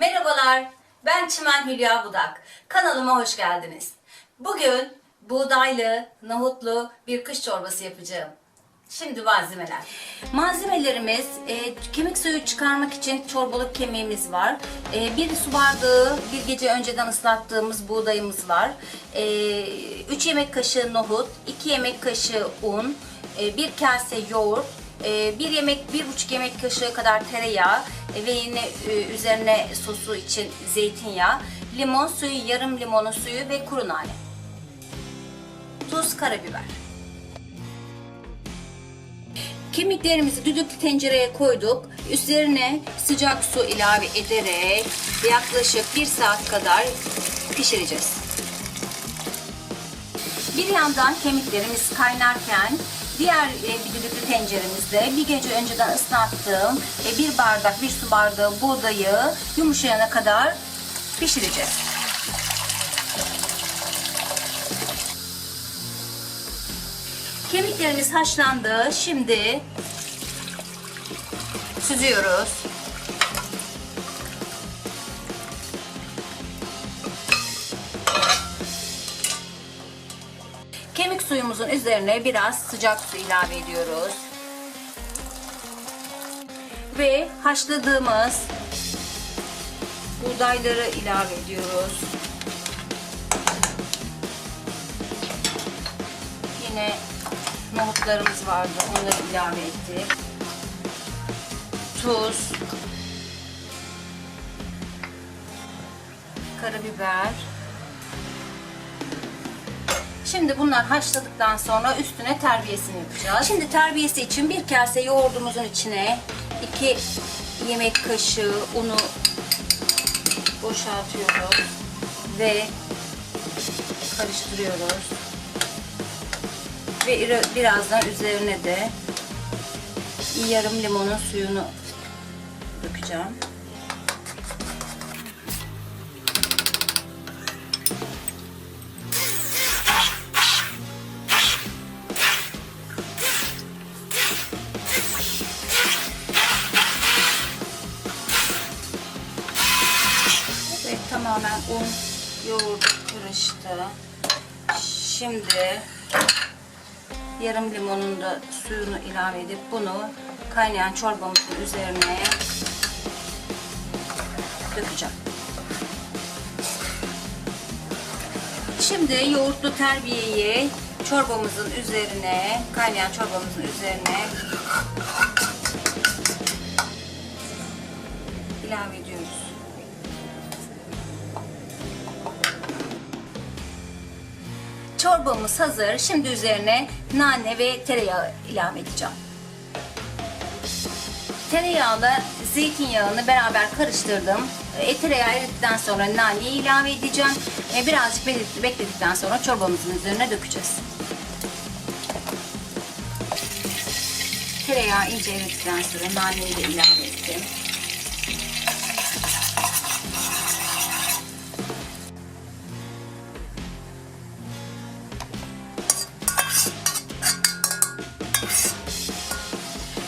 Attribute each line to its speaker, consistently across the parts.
Speaker 1: Merhabalar, ben Çimen Hülya Budak. Kanalıma hoş geldiniz. Bugün buğdaylı, nohutlu bir kış çorbası yapacağım. Şimdi malzemeler. Malzemelerimiz e, kemik suyu çıkarmak için çorbalık kemiğimiz var. E, bir su bardağı bir gece önceden ıslattığımız buğdayımız var. 3 yemek kaşığı nohut, 2 yemek kaşığı un, 1 kase yoğurt, e, bir yemek, bir buçuk yemek kaşığı kadar tereyağı e, ve yine e, üzerine sosu için zeytinyağı, limon suyu, yarım limonun suyu ve kuru nane. Tuz, karabiber. Kemiklerimizi düdüklü tencereye koyduk. Üzerine sıcak su ilave ederek yaklaşık bir saat kadar pişireceğiz. Bir yandan kemiklerimiz kaynarken diğer e, bir tenceremizde bir gece önceden ıslattığım e, bir bardak, bir su bardağı buğdayı yumuşayana kadar pişireceğiz. Kemiklerimiz haşlandı. Şimdi süzüyoruz. Suyumuzun üzerine biraz sıcak su ilave ediyoruz. Ve haşladığımız buğdayları ilave ediyoruz. Yine nohutlarımız vardı. Onları ilave ettik. Tuz. Karabiber. Şimdi bunlar haşladıktan sonra üstüne terbiyesini yapacağız. Şimdi terbiyesi için bir kase yoğurdumuzun içine iki yemek kaşığı unu boşaltıyoruz ve karıştırıyoruz. Ve ira- birazdan üzerine de yarım limonun suyunu dökeceğim. Tamamen un yoğurdu karıştı. Şimdi yarım limonun da suyunu ilave edip bunu kaynayan çorbamızın üzerine dökeceğim. Şimdi yoğurtlu terbiyeyi çorbamızın üzerine, kaynayan çorbamızın üzerine ilave ediyoruz. Çorbamız hazır. Şimdi üzerine nane ve tereyağı ilave edeceğim. Tereyağla zeytinyağını beraber karıştırdım. E, tereyağı eridikten sonra naneyi ilave edeceğim. E, birazcık bekledikten sonra çorbamızın üzerine dökeceğiz. Tereyağı iyice eridikten sonra naneyi de ilave ettim.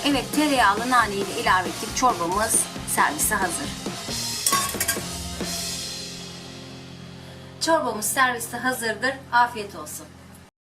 Speaker 1: Evet tereyağlı naneyi de ilave ettik. Çorbamız servise hazır. Çorbamız serviste hazırdır. Afiyet olsun.